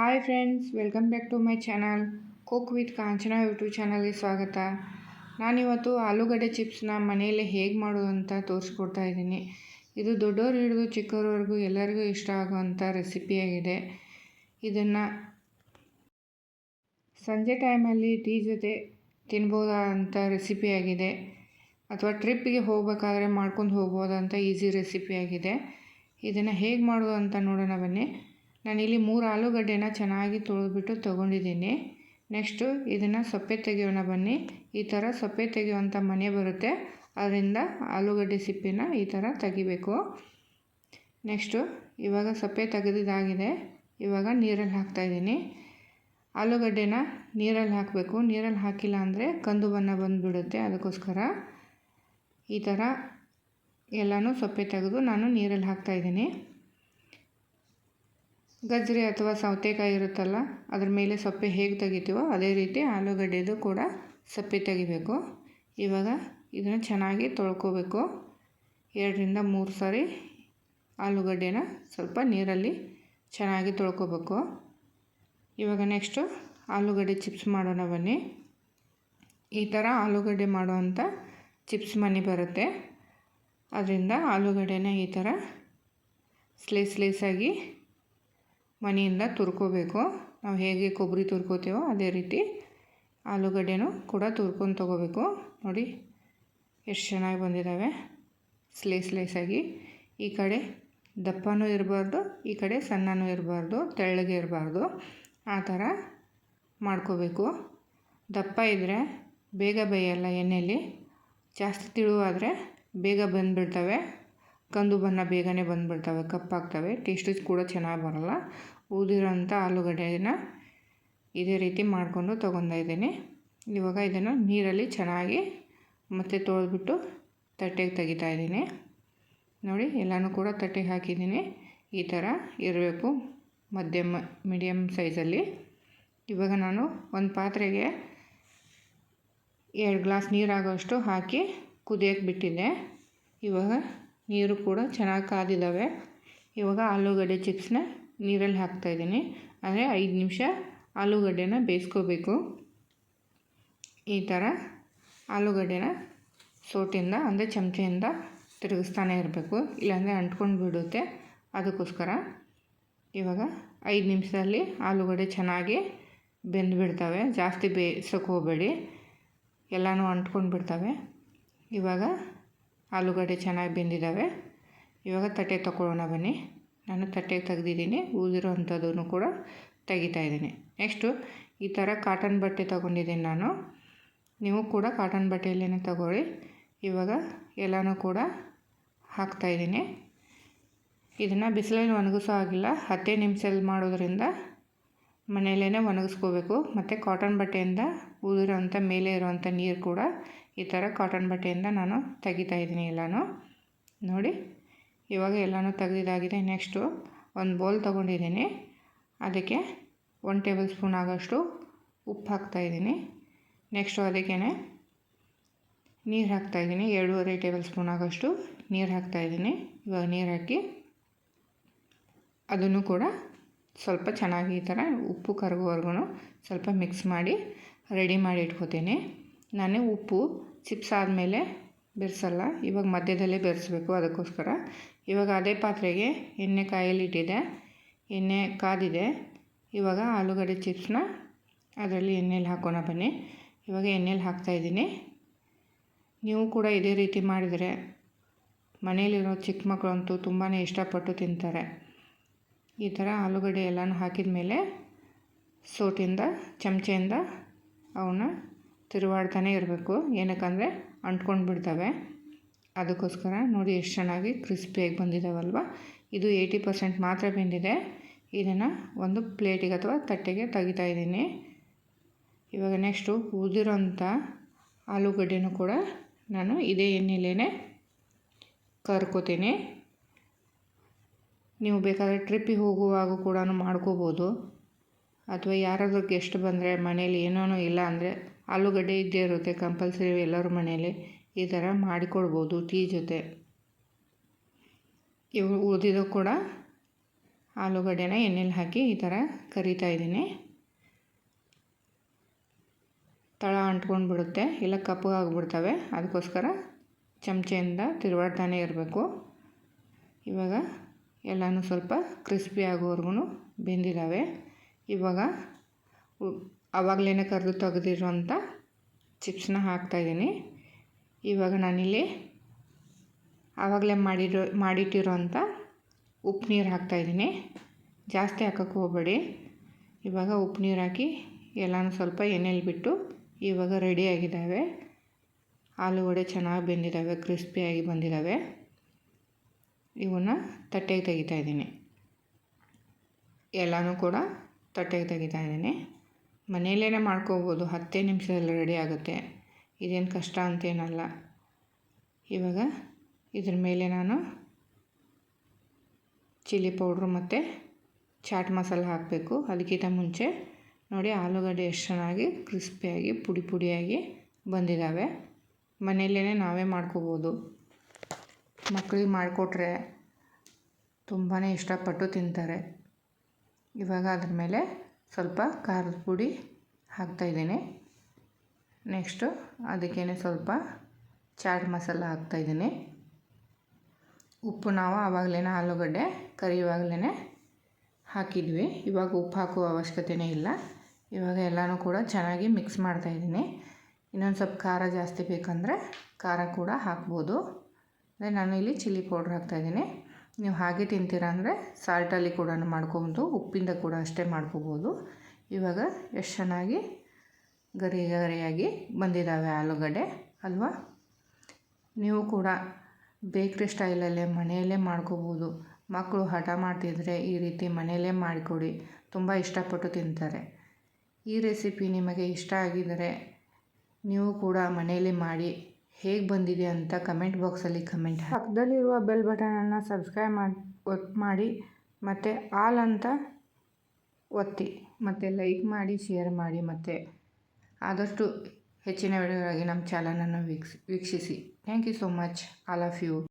Hi friends welcome back to my channel cook with Kanchana YouTube ಚಾನಲ್ಗೆ ಸ್ವಾಗತ. ನಾನಿವತ್ತು ಆಲೂಗಡ್ಡೆ ಚಿಪ್ಸ್ನ ಮನೆಯಲ್ಲೇ ಹೇಗೆ ಮಾಡೋದು ಅಂತ ತೋರಿಸ್ಕೊಡ್ತಾ ಇದ್ದೀನಿ. ಇದು ದೊಡ್ಡವರು ಹಿಡಿದು ಚಿಕ್ಕವರವರೆಗೂ ಎಲ್ಲರಿಗೂ ಇಷ್ಟ ಆಗುವಂಥ ರೆಸಿಪಿಯಾಗಿದೆ ಇದನ್ನು ಸಂಜೆ ಟೈಮಲ್ಲಿ ಟೀ ಜೊತೆ ತಿನ್ಬೋದಂಥ ರೆಸಿಪಿಯಾಗಿದೆ ಅಥವಾ ಟ್ರಿಪ್ಪಿಗೆ ಹೋಗಬೇಕಾದ್ರೆ ಮಾಡ್ಕೊಂಡು ಹೋಗ್ಬೋದಂಥ ಈಸಿ ರೆಸಿಪಿಯಾಗಿದೆ ಇದನ್ನು ಹೇಗೆ ಮಾಡೋದು ಅಂತ ನೋಡೋಣ ಬನ್ನಿ. ನಾನಿಲ್ಲಿ ಮೂರು ಆಲೂಗಡ್ಡೆನ ಚೆನ್ನಾಗಿ ತೊಳೆದ್ಬಿಟ್ಟು ತೊಗೊಂಡಿದ್ದೀನಿ. ನೆಕ್ಸ್ಟು ಇದನ್ನು ಸೊಪ್ಪೆ ತೆಗೆಯೋಣ ಬನ್ನಿ. ಈ ಥರ ಸೊಪ್ಪೆ ತೆಗೆಯುವಂಥ ಮನೆ ಬರುತ್ತೆ. ಅದರಿಂದ ಆಲೂಗಡ್ಡೆ ಸಿಪ್ಪಿನ ಈ ಥರ ತೆಗಿಬೇಕು. ನೆಕ್ಸ್ಟು ಇವಾಗ ಸೊಪ್ಪೆ ತೆಗೆದಿದ್ದಾಗಿದೆ ಇವಾಗ ನೀರಲ್ಲಿ ಹಾಕ್ತಾಯಿದ್ದೀನಿ ಆಲೂಗಡ್ಡೆನ ನೀರಲ್ಲಿ ಹಾಕಬೇಕು. ನೀರಲ್ಲಿ ಹಾಕಿಲ್ಲ ಅಂದರೆ ಕಂದು ಬಣ್ಣ ಬಂದುಬಿಡುತ್ತೆ ಅದಕ್ಕೋಸ್ಕರ. ಈ ಥರ ಎಲ್ಲನೂ ಸೊಪ್ಪೆ ತೆಗೆದು ನಾನು ನೀರಲ್ಲಿ ಹಾಕ್ತಾಯಿದ್ದೀನಿ ಗಜ್ರಿ ಅಥವಾ ಸೌತೆಕಾಯಿ ಇರುತ್ತಲ್ಲ, ಅದ್ರ ಮೇಲೆ ಸೊಪ್ಪೆ ಹೇಗೆ ತೆಗಿತೀವೋ ಅದೇ ರೀತಿ ಆಲೂಗಡ್ಡೆದು ಕೂಡ ಸೊಪ್ಪೆ ತೆಗಿಬೇಕು. ಇವಾಗ ಇದನ್ನು ಚೆನ್ನಾಗಿ ತೊಳ್ಕೊಬೇಕು. ಎರಡರಿಂದ ಮೂರು ಸಾರಿ ಆಲೂಗಡ್ಡೆನ ಸ್ವಲ್ಪ ನೀರಲ್ಲಿ ಚೆನ್ನಾಗಿ ತೊಳ್ಕೊಬೇಕು. ಇವಾಗ ನೆಕ್ಸ್ಟು ಆಲೂಗಡ್ಡೆ ಚಿಪ್ಸ್ ಮಾಡೋಣ ಬನ್ನಿ. ಈ ಥರ ಆಲೂಗಡ್ಡೆ ಮಾಡುವಂಥ ಚಿಪ್ಸ್ ಮನೆ ಬರುತ್ತೆ. ಅದರಿಂದ ಆಲೂಗಡ್ಡೆನ ಈ ಥರ ಸ್ಲೈಸ್ ಸ್ಲೈಸಾಗಿ ಮನೆಯಿಂದ ತುರ್ಕೋಬೇಕು. ನಾವು ಹೇಗೆ ಕೊಬ್ಬರಿ ತುರ್ಕೋತೀವೋ ಅದೇ ರೀತಿ ಆಲೂಗಡ್ಡೆನೂ ಕೂಡ ತುರ್ಕೊಂಡು ತೊಗೋಬೇಕು. ನೋಡಿ, ಎಷ್ಟು ಚೆನ್ನಾಗಿ ಬಂದಿದ್ದಾವೆ. ಸ್ಲೈಸ್ ಸ್ಲೈಸಾಗಿ ಈ ಕಡೆ ದಪ್ಪನೂ ಇರಬಾರ್ದು, ಈ ಕಡೆ ಸಣ್ಣನೂ ಇರಬಾರ್ದು, ತೆಳ್ಳಗೆ ಇರಬಾರ್ದು. ಆ ಥರ ಮಾಡ್ಕೋಬೇಕು. ದಪ್ಪ ಇದ್ದರೆ ಬೇಗ ಬೇಯಲ್ಲ ಎಣ್ಣೆಯಲ್ಲಿ ಜಾಸ್ತಿ ತಿಳುವಾದರೆ ಬೇಗ ಬಂದುಬಿಡ್ತವೆ. ಕಂದು ಬಣ್ಣ ಬೇಗನೆ ಬಂದುಬಿಡ್ತವೆ, ಕಪ್ಪಾಗ್ತವೆ ಟೇಸ್ಟ್ ಕೂಡ ಚೆನ್ನಾಗಿ ಬರೋಲ್ಲ. ಊದಿರೋಂಥ ಆಲೂಗಡ್ಡೆನ ಇದೇ ರೀತಿ ಮಾಡಿಕೊಂಡು ತೊಗೊಂಡ ಇದ್ದೀನಿ. ಇವಾಗ ಇದನ್ನು ನೀರಲ್ಲಿ ಚೆನ್ನಾಗಿ ಮತ್ತೆ ತೊಳೆದ್ಬಿಟ್ಟು ತಟ್ಟೆಗೆ ತೆಗಿತಾ ಇದ್ದೀನಿ. ನೋಡಿ, ಎಲ್ಲನೂ ಕೂಡ ತಟ್ಟೆಗೆ ಹಾಕಿದ್ದೀನಿ. ಈ ಥರ ಇರಬೇಕು ಮಧ್ಯಮ ಮೀಡಿಯಮ್ ಸೈಜಲ್ಲಿ ಇವಾಗ ನಾನು ಒಂದು ಪಾತ್ರೆಗೆ ಎರಡು ಗ್ಲಾಸ್ ನೀರಾಗೋಷ್ಟು ಹಾಕಿ ಕುದಿಯೋಕೆ ಬಿಟ್ಟಿದ್ದೆ. ಇವಾಗ ನೀರು ಕೂಡ ಚೆನ್ನಾಗಿ ಕಾದಿದ್ದಾವೆ. ಇವಾಗ ಆಲೂಗಡ್ಡೆ ಚಿಪ್ಸ್ನ ನೀರಲ್ಲಿ ಹಾಕ್ತಾಯಿದ್ದೀನಿ ಅಂದರೆ ಐದು ನಿಮಿಷ ಆಲೂಗಡ್ಡೆನ ಬೇಯಿಸ್ಕೋಬೇಕು. ಈ ಥರ ಆಲೂಗಡ್ಡೆನ ಸೋಟಿಂದ, ಅಂದರೆ ಚಮಚೆಯಿಂದ ತಿರುಗಿಸ್ತಾನೆ ಇರಬೇಕು. ಇಲ್ಲಾಂದರೆ ಅಂಟ್ಕೊಂಡು ಬಿಡುತ್ತೆ. ಅದಕ್ಕೋಸ್ಕರ ಇವಾಗ ಐದು ನಿಮಿಷದಲ್ಲಿ ಆಲೂಗಡ್ಡೆ ಚೆನ್ನಾಗಿ ಬೆಂದುಬಿಡ್ತವೆ. ಜಾಸ್ತಿ ಬೇಯಿಸೋಕೆ ಹೋಗಬೇಡಿ. ಎಲ್ಲನೂ ಅಂಟ್ಕೊಂಡು ಬಿಡ್ತವೆ. ಇವಾಗ ಆಲೂಗಡ್ಡೆ ಚೆನ್ನಾಗಿ ಬೆಂದಿದ್ದಾವೆ. ಇವಾಗ ತಟ್ಟೆ ತಗೊಳ್ಳೋಣ ಬನ್ನಿ. ನಾನು ತಟ್ಟೆಗೆ ತೆಗೆದಿದ್ದೀನಿ ಊದಿರೋ ಅಂಥದ್ದನ್ನು ಕೂಡ ತೆಗಿತಾ ಇದ್ದೀನಿ. ನೆಕ್ಸ್ಟು, ಈ ಥರ ಕಾಟನ್ ಬಟ್ಟೆ ತಗೊಂಡಿದ್ದೀನಿ ನಾನು. ನೀವು ಕೂಡ ಕಾಟನ್ ಬಟ್ಟೆಯಲ್ಲೇ ತಗೊಳ್ಳಿ. ಇವಾಗ ಎಲ್ಲನೂ ಕೂಡ ಹಾಕ್ತಾಯಿದ್ದೀನಿ ಇದನ್ನು ಬಿಸಿಲಲ್ಲಿ ಒಣಗಿಸೋ ಆಗಿಲ್ಲ ಹತ್ತೇ ನಿಮಿಷದಲ್ಲಿ ಮಾಡೋದ್ರಿಂದ ಮನೆಯಲ್ಲೇ ಒಣಗಿಸ್ಕೋಬೇಕು. ಮತ್ತು ಕಾಟನ್ ಬಟ್ಟೆಯಿಂದ ಊದಿರೋಂಥ ಮೇಲೆ ಇರೋವಂಥ ನೀರು ಕೂಡ ಈ ಥರ ಕಾಟನ್ ಬಟ್ಟೆಯಿಂದ ನಾನು ತೆಗಿತಾ ಇದ್ದೀನಿ ಎಲ್ಲನೂ. ನೋಡಿ, ಇವಾಗ ಎಲ್ಲನೂ ತೆಗೆದಿದ್ದಾಗಿದೆ. ನೆಕ್ಸ್ಟು ಒಂದು ಬೌಲ್ ತೊಗೊಂಡಿದ್ದೀನಿ. ಅದಕ್ಕೆ ಒನ್ ಟೇಬಲ್ ಸ್ಪೂನ್ ಆಗೋಷ್ಟು ಉಪ್ಪು ಹಾಕ್ತಾಯಿದ್ದೀನಿ ನೆಕ್ಸ್ಟು ಅದಕ್ಕೇ ನೀರು ಹಾಕ್ತಾಯಿದ್ದೀನಿ ಎರಡೂವರೆ ಟೇಬಲ್ ಸ್ಪೂನ್ ಆಗೋಷ್ಟು ನೀರು ಹಾಕ್ತಾಯಿದ್ದೀನಿ ಇವಾಗ ನೀರು ಹಾಕಿ ಅದನ್ನು ಕೂಡ ಸ್ವಲ್ಪ ಚೆನ್ನಾಗಿ ಈ ಥರ ಉಪ್ಪು ಕರಗೋವರೆಗೂ ಸ್ವಲ್ಪ ಮಿಕ್ಸ್ ಮಾಡಿ ರೆಡಿ ಮಾಡಿ ಇಟ್ಕೋತೀನಿ. ನಾನೇ ಉಪ್ಪು ಚಿಪ್ಸ್ ಆದಮೇಲೆ ಬೆರೆಸಲ್ಲ. ಇವಾಗ ಮಧ್ಯದಲ್ಲೇ ಬೆರೆಸ್ಬೇಕು ಅದಕ್ಕೋಸ್ಕರ. ಇವಾಗ ಅದೇ ಪಾತ್ರೆಗೆ ಎಣ್ಣೆ ಕಾಯಲಿಟ್ಟಿದೆ ಎಣ್ಣೆ ಕಾದಿದೆ. ಇವಾಗ ಆಲೂಗಡ್ಡೆ ಚಿಪ್ಸ್ನ ಅದರಲ್ಲಿ ಎಣ್ಣೆಲಿ ಹಾಕೋಣ ಬನ್ನಿ. ಇವಾಗ ಎಣ್ಣೆಲಿ ಹಾಕ್ತಾಯಿದ್ದೀನಿ ನೀವು ಕೂಡ ಇದೇ ರೀತಿ ಮಾಡಿದರೆ ಮನೆಯಲ್ಲಿರೋ ಚಿಕ್ಕ ಮಕ್ಕಳಂತೂ ತುಂಬಾ ಇಷ್ಟಪಟ್ಟು ತಿಂತಾರೆ. ಈ ಥರ ಆಲೂಗಡ್ಡೆ ಎಲ್ಲನೂ ಹಾಕಿದ ಮೇಲೆ ಸೋಟಿಂದ, ಚಮಚೆಯಿಂದ ಅವನ್ನ ತಿರುವಾಡ್ತಾನೆ ಇರಬೇಕು. ಏನಕ್ಕಂದರೆ ಅಂಟ್ಕೊಂಡು ಬಿಡ್ತವೆ. ಅದಕ್ಕೋಸ್ಕರ ನೋಡಿ ಎಷ್ಟು ಚೆನ್ನಾಗಿ ಕ್ರಿಸ್ಪಿಯಾಗಿ ಬಂದಿದ್ದಾವಲ್ವ ಇದು ಏಯ್ಟಿ ಪರ್ಸೆಂಟ್ ಮಾತ್ರ ಬೆಂದಿದೆ. ಇದನ್ನು ಒಂದು ಪ್ಲೇಟಿಗೆ ಅಥವಾ ತಟ್ಟೆಗೆ ತೆಗಿತಾ ಇದ್ದೀನಿ. ಇವಾಗ ನೆಕ್ಸ್ಟು ಉದಿರೋಂಥ ಆಲೂಗಡ್ಡೆನೂ ಕೂಡ ನಾನು ಇದೇ ಎಣ್ಣೆಲೇ ಕರ್ಕೋತೀನಿ. ನೀವು ಬೇಕಾದರೆ ಟ್ರಿಪ್ಪಿಗೆ ಹೋಗುವಾಗ ಕೂಡ ಮಾಡ್ಕೋಬೋದು. ಅಥವಾ ಯಾರಾದರೂ ಗೆಸ್ಟ್ ಬಂದರೆ ಮನೇಲಿ ಏನೋ ಇಲ್ಲ ಅಂದರೆ ಆಲೂಗಡ್ಡೆ ಇದ್ದೇ ಇರುತ್ತೆ, ಕಂಪಲ್ಸರಿ ಎಲ್ಲರ ಮನೆಯಲ್ಲಿ ಈ ಥರ ಮಾಡಿಕೊಡ್ಬೋದು ಟೀ ಜೊತೆ. ಇವು ಉಳಿದಿದ್ದು ಕೂಡ ಆಲೂಗಡ್ಡೆನ ಎಣ್ಣೆಲಿ ಹಾಕಿ ಈ ಥರ ಕರಿತಾ ಇದ್ದೀನಿ. ತಳ ಅಂಟ್ಕೊಂಡು ಬಿಡುತ್ತೆ ಇಲ್ಲ ಕಪ್ಪಗಾಗ್ಬಿಡ್ತವೆ ಅದಕ್ಕೋಸ್ಕರ ಚಮಚೆಯಿಂದ ತಿರುವಾಡ್ತಾನೆ ಇರಬೇಕು. ಇವಾಗ ಎಲ್ಲನೂ ಸ್ವಲ್ಪ ಕ್ರಿಸ್ಪಿ ಆಗೋವರೆಗೂ ಬೆಂದಿದ್ದಾವೆ. ಇವಾಗ ಆವಾಗಲೇ ಕರೆದು ತೆಗೆದಿರುವಂಥ ಚಿಪ್ಸ್ನ ಹಾಕ್ತಾಯಿದ್ದೀನಿ ಇವಾಗ ನಾನಿಲ್ಲಿ ಆವಾಗಲೇ ಮಾಡಿರೋ ಮಾಡಿಟ್ಟಿರೋಂಥ ಉಪ್ಪು ನೀರು ಹಾಕ್ತಾಯಿದ್ದೀನಿ ಜಾಸ್ತಿ ಹಾಕೋಕ್ಕೆ ಹೋಗಬೇಡಿ. ಇವಾಗ ಉಪ್ಪು ನೀರು ಹಾಕಿ ಎಲ್ಲನೂ ಸ್ವಲ್ಪ ಎಣ್ಣೆಲಿ ಬಿಟ್ಟು ಇವಾಗ ರೆಡಿಯಾಗಿದ್ದಾವೆ ಆಲೂಗಡೆ ಚೆನ್ನಾಗಿ ಬೆಂದಿದ್ದಾವೆ ಕ್ರಿಸ್ಪಿಯಾಗಿ ಬಂದಿದ್ದಾವೆ. ಇವನ್ನು ತಟ್ಟೆಗೆ ತೆಗಿತಾಯಿದ್ದೀನಿ ಎಲ್ಲನೂ ಕೂಡ ತಟ್ಟೆಗೆ ತೆಗಿತಾ ಇದ್ದೀನಿ. ಮನೆಯಲ್ಲೇ ಮಾಡ್ಕೋಬೋದು, ಹತ್ತೇ ನಿಮಿಷದಲ್ಲಿ ರೆಡಿ ಆಗುತ್ತೆ. ಇದೇನು ಕಷ್ಟ ಅಂತೇನಲ್ಲ. ಇವಾಗ ಇದ್ರ ಮೇಲೆ ನಾನು ಚಿಲ್ಲಿ ಪೌಡ್ರು ಮತ್ತು ಚಾಟ್ ಮಸಾಲ ಹಾಕಬೇಕು. ಅದಕ್ಕಿಂತ ಮುಂಚೆ ನೋಡಿ ಆಲೂಗಡ್ಡೆ ಎಷ್ಟು ಚೆನ್ನಾಗಿ ಕ್ರಿಸ್ಪಿಯಾಗಿ, ಪುಡಿ ಪುಡಿಯಾಗಿ ಬಂದಿದ್ದಾವೆ ಮನೆಯಲ್ಲೇ ನಾವೇ ಮಾಡ್ಕೋಬೋದು. ಮಕ್ಕಳಿಗೆ ಮಾಡಿಕೊಟ್ರೆ ತುಂಬಾ ಇಷ್ಟಪಟ್ಟು ತಿಂತಾರೆ. ಇವಾಗ ಅದ್ರ ಮೇಲೆ ಸ್ವಲ್ಪ ಖಾರದ ಪುಡಿ ಹಾಕ್ತಾಯಿದ್ದೀನಿ ನೆಕ್ಸ್ಟು ಅದಕ್ಕೇ ಸ್ವಲ್ಪ ಚಾಟ್ ಮಸಾಲ ಹಾಕ್ತಾಯಿದ್ದೀನಿ ಉಪ್ಪು ನಾವು ಆವಾಗಲೇ ಆಲೂಗಡ್ಡೆ ಕರಿಯುವಾಗಲೇ ಹಾಕಿದ್ವಿ. ಇವಾಗ ಉಪ್ಪು ಹಾಕುವ ಅವಶ್ಯಕತೆಯೇ ಇಲ್ಲ. ಇವಾಗ ಎಲ್ಲನೂ ಕೂಡ ಚೆನ್ನಾಗಿ ಮಿಕ್ಸ್ ಮಾಡ್ತಾಯಿದ್ದೀನಿ ಇನ್ನೊಂದು ಸ್ವಲ್ಪ ಖಾರ ಜಾಸ್ತಿ ಬೇಕಂದರೆ ಖಾರ ಕೂಡ ಹಾಕ್ಬೋದು. ಅದೇ ನಾನು ಇಲ್ಲಿ ಚಿಲ್ಲಿ ಪೌಡ್ರ್ ಹಾಕ್ತಾಯಿದ್ದೀನಿ ನೀವು ಹಾಗೆ ತಿಂತೀರ ಅಂದರೆ ಸಾಲ್ಟಲ್ಲಿ ಕೂಡ ಮಾಡ್ಕೊಬೋದು, ಉಪ್ಪಿಂದ ಕೂಡ ಅಷ್ಟೇ ಮಾಡ್ಕೋಬೋದು. ಇವಾಗ ಎಷ್ಟು ಚೆನ್ನಾಗಿ ಗರಿ ಗರಿಯಾಗಿ ಬಂದಿದ್ದಾವೆ ಆಲೂಗಡ್ಡೆ ಅಲ್ವಾ? ನೀವು ಕೂಡ ಬೇಕ್ರಿ ಸ್ಟೈಲಲ್ಲೇ ಮನೆಯಲ್ಲೇ ಮಾಡ್ಕೋಬೋದು. ಮಕ್ಕಳು ಹಠ ಮಾಡ್ತಿದ್ರೆ ಈ ರೀತಿ ಮನೆಯಲ್ಲೇ ಮಾಡಿಕೊಡಿ, ತುಂಬ ಇಷ್ಟಪಟ್ಟು ತಿಂತಾರೆ. ಈ ರೆಸಿಪಿ ನಿಮಗೆ ಇಷ್ಟ ಆಗಿದ್ದರೆ ನೀವು ಕೂಡ ಮನೆಯಲ್ಲಿ ಮಾಡಿ ಹೇಗೆ ಬಂದಿದೆ ಅಂತ ಕಮೆಂಟ್ ಬಾಕ್ಸಲ್ಲಿ ಕಮೆಂಟ್ ಪಕ್ಕದಲ್ಲಿರುವ ಬೆಲ್ ಬಟನನ್ನು ಸಬ್ಸ್ಕ್ರೈಬ್ ಮಾಡಿ ಒತ್ತು ಮಾಡಿ, ಮತ್ತು ಆಲ್ ಅಂತ ಒತ್ತಿ, ಮತ್ತು ಲೈಕ್ ಮಾಡಿ, ಶೇರ್ ಮಾಡಿ, ಮತ್ತು ಆದಷ್ಟು ಹೆಚ್ಚಿನ ವಿಡಿಯೋಗಾಗಿ ನಮ್ಮ ಚಾನಲನ್ನು ವೀಕ್ಷ ವೀಕ್ಷಿಸಿ. Thank you so much. All of you.